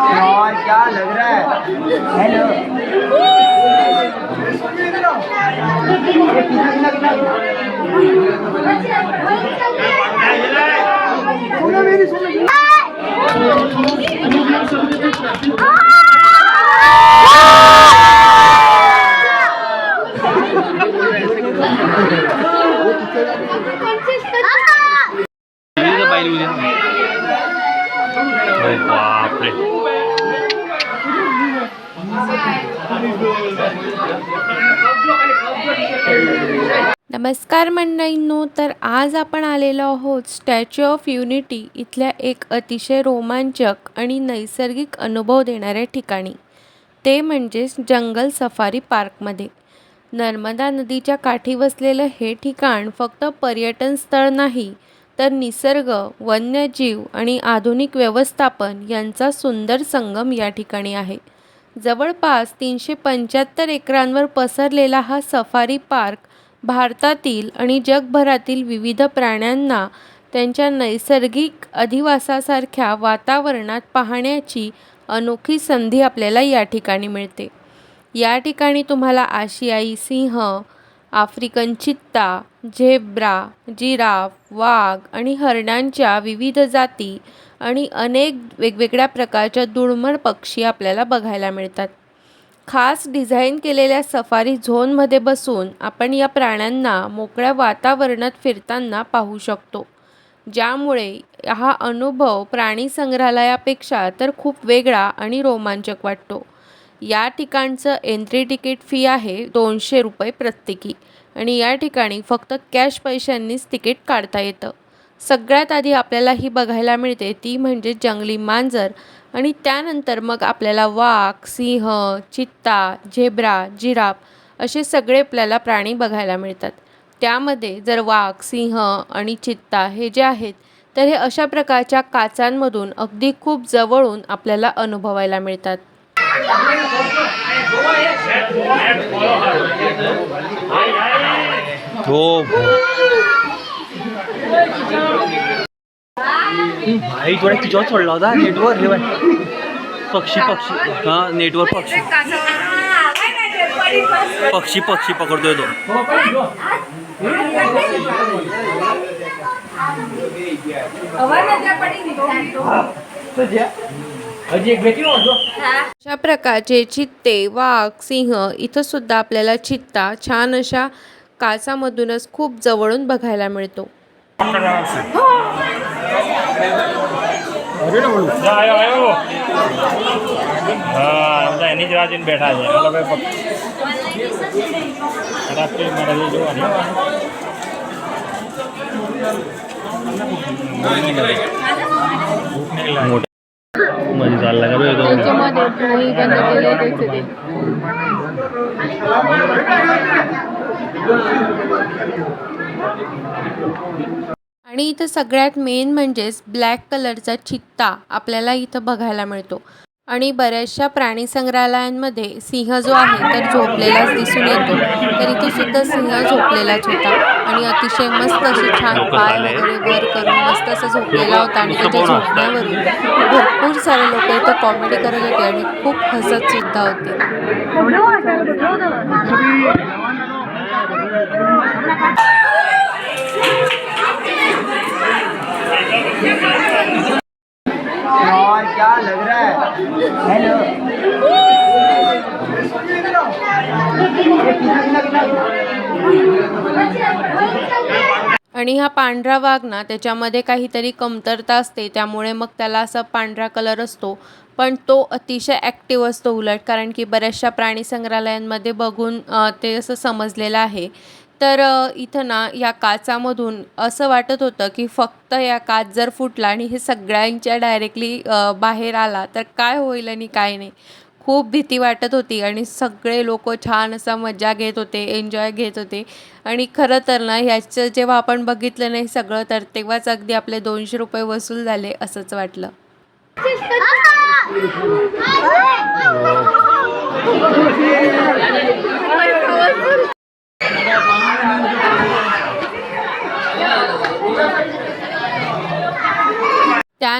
और क्या लग रहा है हेलो पाहिली उद्या. अरे बापरे नमस्कार मंडळींनो तर आज आपण आलेलो आहोत स्टॅच्यू ऑफ युनिटी इथल्या एक अतिशय रोमांचक आणि नैसर्गिक अनुभव देणाऱ्या ठिकाणी. ते म्हणजेच जंगल सफारी पार्कमध्ये. नर्मदा नदीच्या काठी वसलेलं हे ठिकाण फक्त पर्यटन स्थळ नाही तर निसर्ग वन्यजीव आणि आधुनिक व्यवस्थापन यांचा सुंदर संगम या ठिकाणी आहे. जवळपास तीनशे पंच्याहत्तर एकरांवर पसरलेला हा सफारी पार्क भारतातील आणि जगभरातील विविध प्राण्यांना त्यांच्या नैसर्गिक अधिवासासारख्या वातावरणात पाहण्याची अनोखी संधी आपल्याला या ठिकाणी मिळते. या ठिकाणी तुम्हाला आशियाई सिंह आफ्रिकन चित्ता झेब्रा जिराफ वाघ आणि हरणांच्या विविध जाती आणि अनेक वेगवेगळ्या प्रकारच्या दुर्मिळ पक्षी आपल्याला बघायला मिळतात. खास डिझाईन केलेल्या सफारी झोनमध्ये बसून आपण या प्राण्यांना मोकळ्या वातावरणात फिरताना पाहू शकतो ज्यामुळे हा अनुभव प्राणी संग्रहालयापेक्षा तर खूप वेगळा आणि रोमांचक वाटतो. या ठिकाणचं एंट्री तिकीट फी आहे दोनशे रुपये प्रत्येकी. आणि या ठिकाणी फक्त कॅश पैशांनीच तिकीट काढता येतं. सगळ्यात आधी आपल्याला ही बघायला मिळते ती म्हणजे जंगली मांजर. आणि त्यानंतर मग आपल्याला वाघ सिंह चित्ता झेब्रा जिराफ असे सगळे आपल्याला प्राणी बघायला मिळतात. त्यामध्ये जर वाघ सिंह आणि चित्ता हे जे आहेत तर हे अशा प्रकारच्या काचांमधून अगदी खूप जवळून आपल्याला अनुभवायला मिळतात. भाई थोडा तिच्यावर चढला होता नेटवर हे बाय पक्षी पक्षी हा नेटवर पक्षी पक्षी पक्षी पकडतोय तो अशा प्रकारचे चित्ते वाघ सिंह इथं सुद्धा आपल्याला चित्ता छान अशा काचामधूनच खूप जवळून बघायला मिळतो. आयो आणि इथं सगळ्यात मेन म्हणजेच ब्लॅक कलरचा चित्ता आपल्याला इथं बघायला मिळतो. आणि बऱ्याचशा प्राणी संग्रहालयांमध्ये सिंह जो आहे तर झोपलेलाच दिसून येतो तर इथे सुद्धा सिंह झोपलेलाच होता आणि अतिशय मस्त असे छान पाय. वगैरे वर करून मस्त असं झोपलेला होता आणि त्याच्या. झोपण्यावरून भरपूर सारे लोक इथं कॉमेडी करत होते आणि खूप हसत सुद्धा होते और क्या लग रहा है? हेलो आणि हा पांढरा वाघ ना त्याच्यामध्ये काहीतरी कमतरता असते त्यामुळे मग त्याला असा पांढरा कलर असतो. पण तो अतिशय ॲक्टिव्ह असतो उलट कारण की बऱ्याचशा प्राणी संग्रहालयांमध्ये बघून ते असं समजलेलं आहे. तर इथं ना या काचामधून असं वाटत होतं की फक्त या काच जर फुटला आणि हे सगळ्यांच्या डायरेक्टली बाहेर आला तर काय होईल आणि काय नाही. खूप भीती वाटत होती आणि सगळे लोक छान असा मजा घेत होते एन्जॉय घेत होते. आणि खरं तर ना ह्याचं जेव्हा आपण बघितलं नाही सगळं तर तेव्हाच अगदी आपले दोनशे रुपये वसूल झाले असंच वाटलं.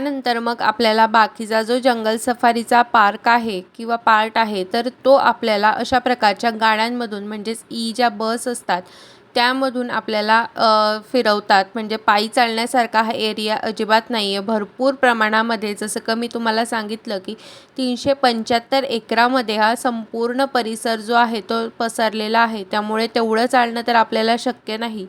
त्यानंतर मग आपल्याला बाकीचा जो जंगल सफारीचा पार्क आहे किंवा पार्ट आहे तर तो आपल्याला अशा प्रकारच्या गाड्यांमधून म्हणजेच ई ज्या बस असतात त्यामधून आपल्याला फिरवतात. म्हणजे पायी चालण्यासारखा हा एरिया अजिबात नाही आहे भरपूर प्रमाणामध्ये जसं का मी तुम्हाला सांगितलं की तीनशे पंच्याहत्तर एकरामध्ये हा संपूर्ण परिसर जो आहे तो पसरलेला आहे. त्यामुळे तेवढं चालणं तर आपल्याला शक्य नाही.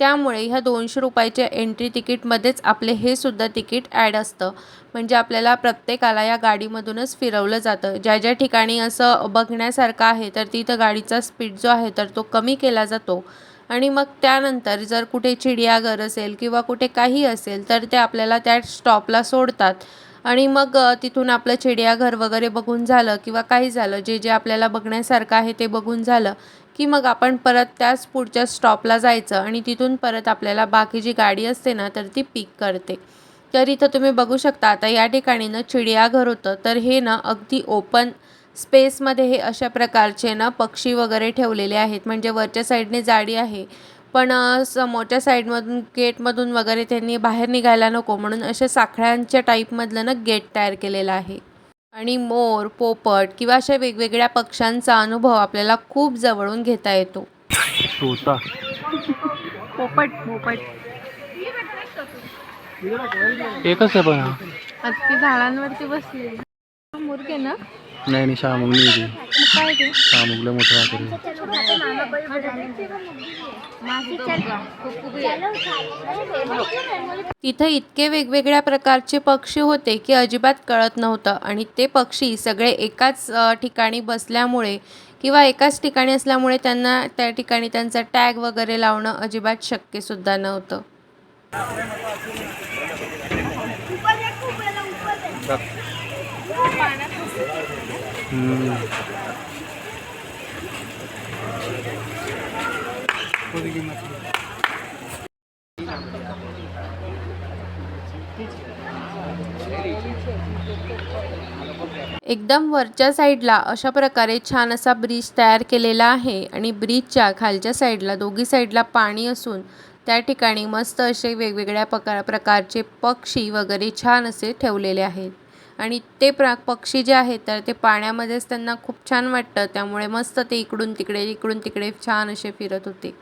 त्यामुळे ह्या दोनशे रुपयाच्या एंट्री तिकीटमध्येच आपले हे सुद्धा तिकीट ॲड असतं. म्हणजे आपल्याला प्रत्येकाला या गाडीमधूनच फिरवलं जातं. ज्या ज्या ठिकाणी असं बघण्यासारखं आहे तर तिथं गाडीचा स्पीड जो आहे तर तो कमी केला जातो. आणि मग त्यानंतर जर कुठे चिडियाघर असेल किंवा कुठे काही असेल तर ते आपल्याला त्या स्टॉपला सोडतात. आणि मग तिथून आपलं चिडियाघर वगैरे बघून झालं किंवा काही झालं जे जे आपल्याला बघण्यासारखं आहे ते बघून झालं की मग आपण परत त्याच पुढच्या स्टॉपला जायचं आणि तिथून परत आपल्याला बाकी जी गाडी असते ना तर ती पिक करते. तर इथं तुम्ही बघू शकता आता या ठिकाणी ना चिडियाघर होतं तर हे ना अगदी ओपन स्पेसमध्ये हे अशा प्रकारचे ना पक्षी वगैरे ठेवलेले आहेत. म्हणजे वरच्या साईडने जाडी आहे पण समोरच्या साईडमधून गेटमधून वगैरे त्यांनी बाहेर निघायला नको म्हणून अशा साखळ्यांच्या टाईपमधलं ना गेट तयार केलेलं आहे. आणि मोर पोपट किंवा अशा वेगवेगळ्या पक्ष्यांचा अनुभव आपल्याला खूप जवळून घेता येतो. तोता. पोपट पोपट. एकच आहे पण हा. झाडांवरती बसले मुर्गे ना? नाही नाही ती काय ते शामुगलं मोठं वाटतं तिथं इतके वेगवेगळ्या प्रकारचे पक्षी होते की अजिबात कळत नव्हतं. आणि ते पक्षी सगळे एकाच ठिकाणी बसल्यामुळे किंवा एकाच ठिकाणी असल्यामुळे त्यांना त्या ठिकाणी त्यांचा टॅग वगैरे लावणं अजिबात शक्यसुद्धा नव्हतं. हम्म. एकदम वरच्या साईडला अशा प्रकारे छान असा ब्रिज तयार केलेला आहे आणि ब्रिजच्या खालच्या साईडला दोघी साईडला पाणी असून त्या ठिकाणी मस्त असे वेगवेगळ्या प्रकार प्रकारचे पक्षी वगैरे छान असे ठेवलेले आहेत. आणि ते प्रा पक्षी जे आहेत तर ते पाण्यामध्येच त्यांना खूप छान वाटतं. त्यामुळे मस्त ते इकडून तिकडे इकडून तिकडे छान असे फिरत होते.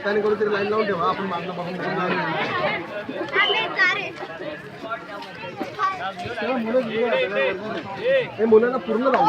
त्याने तरी लाईन लावून ठेवा आपण मागणं बघून मुलं मुलांना पूर्ण लावून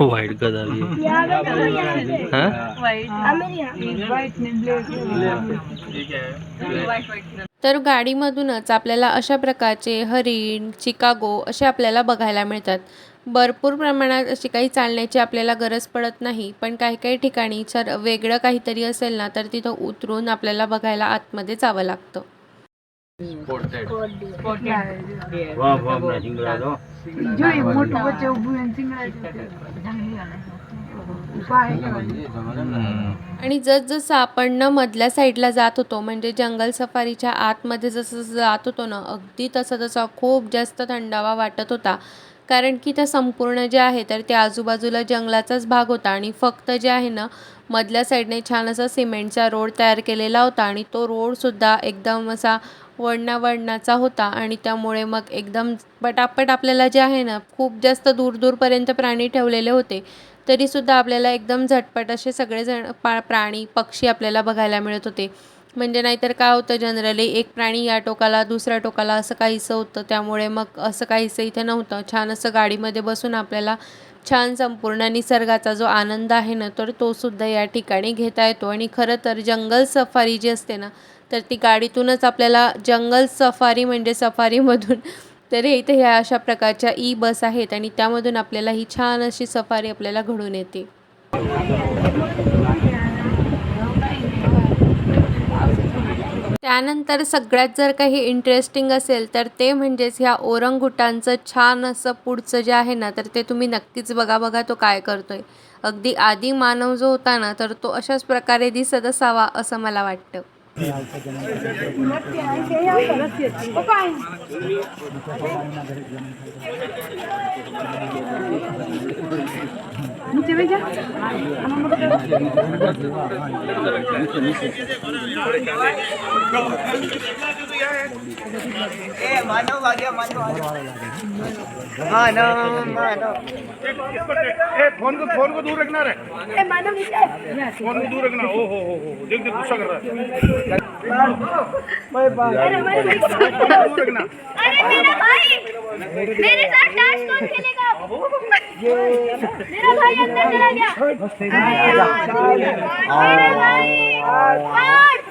वाइट गदा भी हाँ ठीक है? तर गाडीमधूनच आपल्याला अशा प्रकारचे हरिण चिकागो असे आपल्याला बघायला मिळतात. भरपूर प्रमाणात अशी काही चालण्याची आपल्याला गरज पडत नाही पण काही काही ठिकाणी जर वेगळं काहीतरी असेल ना तर तिथं उतरून आपल्याला बघायला आतमध्ये जावं लागतं. आणि जसजसं आपण ना मधल्या साईडला जात होतो म्हणजे जंगल सफारीच्या आतमध्ये जसं जसं जात होतो ना अगदी तसं तसा खूप जास्त थंडावा वाटत होता. कारण की त्या संपूर्ण जे आहे तर त्या आजूबाजूला जंगलाचाच भाग होता. आणि फक्त जे आहे ना मधल्या साईडने छान असा सिमेंटचा रोड तयार केलेला होता. आणि तो रोडसुद्धा एकदम असा वळणा वळणाचा होता आणि त्यामुळे मग एकदम पटापट आपल्याला जे आहे ना खूप जास्त दूर दूरपर्यंत प्राणी ठेवलेले होते तरीसुद्धा आपल्याला एकदम झटपट असे सगळेजण पा प्राणी पक्षी आपल्याला बघायला मिळत होते. म्हणजे नाहीतर काय होतं जनरली एक प्राणी या टोकाला दुसऱ्या टोकाला असं काहीसं होतं त्यामुळे मग असं काहीसं इथे नव्हतं. छान असं गाडीमध्ये बसून आपल्याला छान संपूर्ण निसर्गाचा जो आनंद आहे ना तर तो सुद्धा या ठिकाणी घेता येतो. आणि खरं तर जंगल सफारी जी असते ना तर ती गाडीतूनच आपल्याला जंगल सफारी म्हणजे सफारीमधून तर हे इथे ह्या अशा प्रकारच्या ई बस आहेत आणि त्यामधून आपल्याला ही छान अशी सफारी आपल्याला घडून येते. त्यानंतर सगळ्यात जर काही इंटरेस्टिंग असेल तर ते म्हणजेच ह्या ओरंगुटांचं छान असं पुढचं जे आहे ना तर ते तुम्ही नक्कीच बघा बघा तो काय करतोय. अगदी आदी मानव जो होता ना तर तो अशाच प्रकारे दिसत असावा असं मला वाटतं. ए मानव आ गया मानव मानव ए, फ़ोन को फ़ोन को दूर रखना रे। फ़ोन को दूर रखना। ओ हो हो हो देख देख गुस्सा कर रहा है। दूर रखना अरे मेरा भाई. मेरे साथ डांस कौन खेलेगा? मेरा भाई अंदर चला गया. अरे यार, मेरा भाई. पार्थ!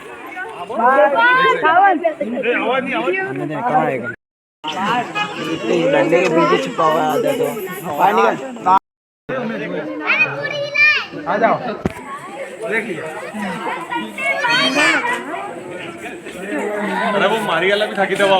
ए, आवाज नहीं आवाज डंडे के पीछे छुपा हुआ आधा तो निकल अरे पूरी हिलाए आ जाओ देख लिया अरे वो मारियाला भी था कि दबा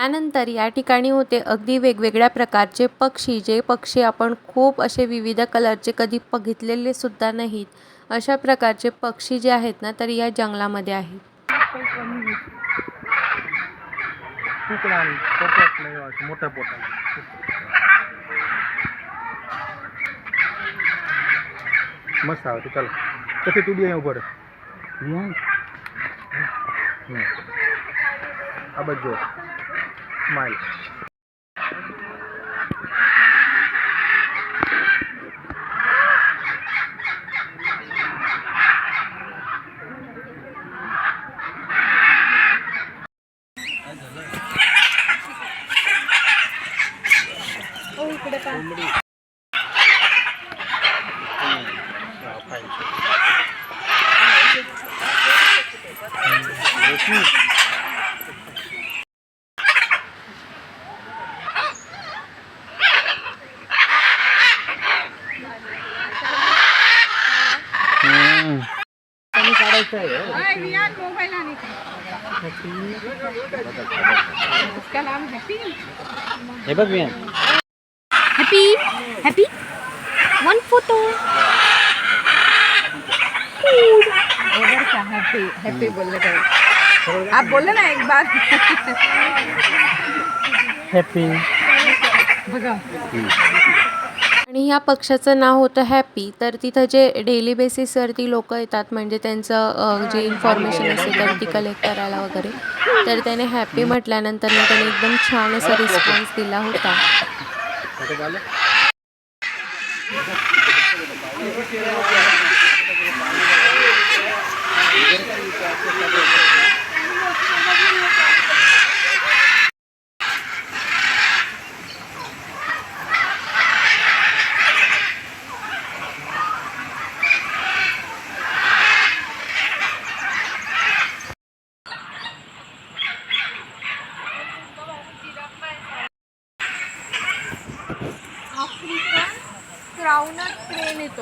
त्यानंतर या ठिकाणी होते अगदी वेगवेगळ्या प्रकारचे पक्षी जे पक्षी आपण खूप असे विविध कलरचे कधी बघितलेले सुद्धा नाहीत अशा प्रकारचे पक्षी जे आहेत ना तर या जंगलामध्ये आहेत मस्त आहे चल कसे तू बी जो ऊपर अब जो स्माइल हे बघ मी happy happy one photo happy happy बोलने का आप बोले ना एक बार हॅपी बघा आणि ह्या पक्षाचं नाव होतं हॅपी तर तिथं जे डेली बेसिसवरती लोक येतात म्हणजे त्यांचं जे इन्फॉर्मेशन असते तर ती कलेक्ट करायला वगैरे तर त्याने हॅपी म्हटल्यानंतर त्याने एकदम छान असा रिस्पॉन्स दिला होता.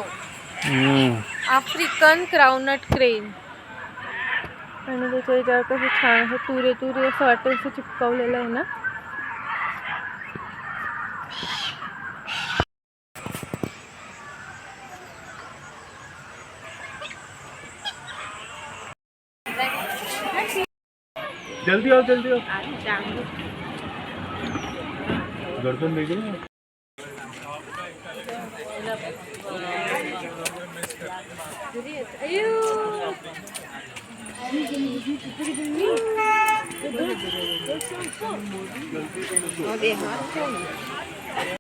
हम्म. आफ्रिकन क्राउनट क्रेन आणि त्याच्या याच्यावर कसं छान असं तुरे तुरे असं वाटतं असं चिपकवलेलं आहे ना. जल्दी आओ जल्दी आओ. गर्दन देख रहे हो?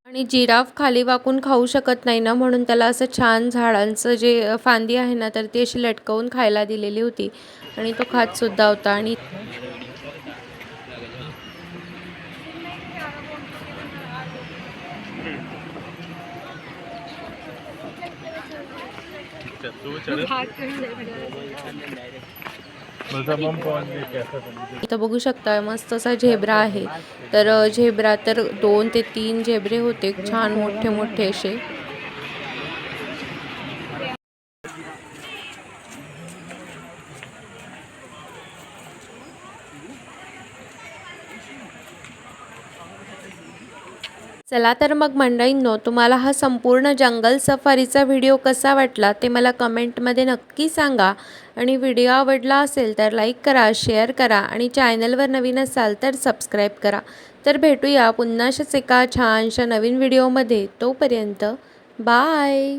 आणि जिराफ खाली वाकून खाऊ शकत नाही ना म्हणून त्याला असं छान झाडांचं जे फांदी आहे ना तर ती अशी लटकवून खायला दिलेली होती. आणि तो खात सुद्धा होता. आणि इथं बघू शकता मस्त असा झेब्रा आहे. तर झेब्रा तर दोन ते तीन झेब्रे होते छान मोठे मोठे असे. चला तर मग मंडळींनो तुम्हाला हा संपूर्ण जंगल सफारीचा व्हिडिओ कसा वाटला ते मला कमेंटमध्ये नक्की सांगा. आणि व्हिडिओ आवडला असेल तर लाईक करा शेअर करा आणि चॅनलवर नवीन असाल तर सबस्क्राईब करा. तर भेटूया पुन्हा अशाच एका छानशा नवीन व्हिडिओमध्ये. तोपर्यंत बाय.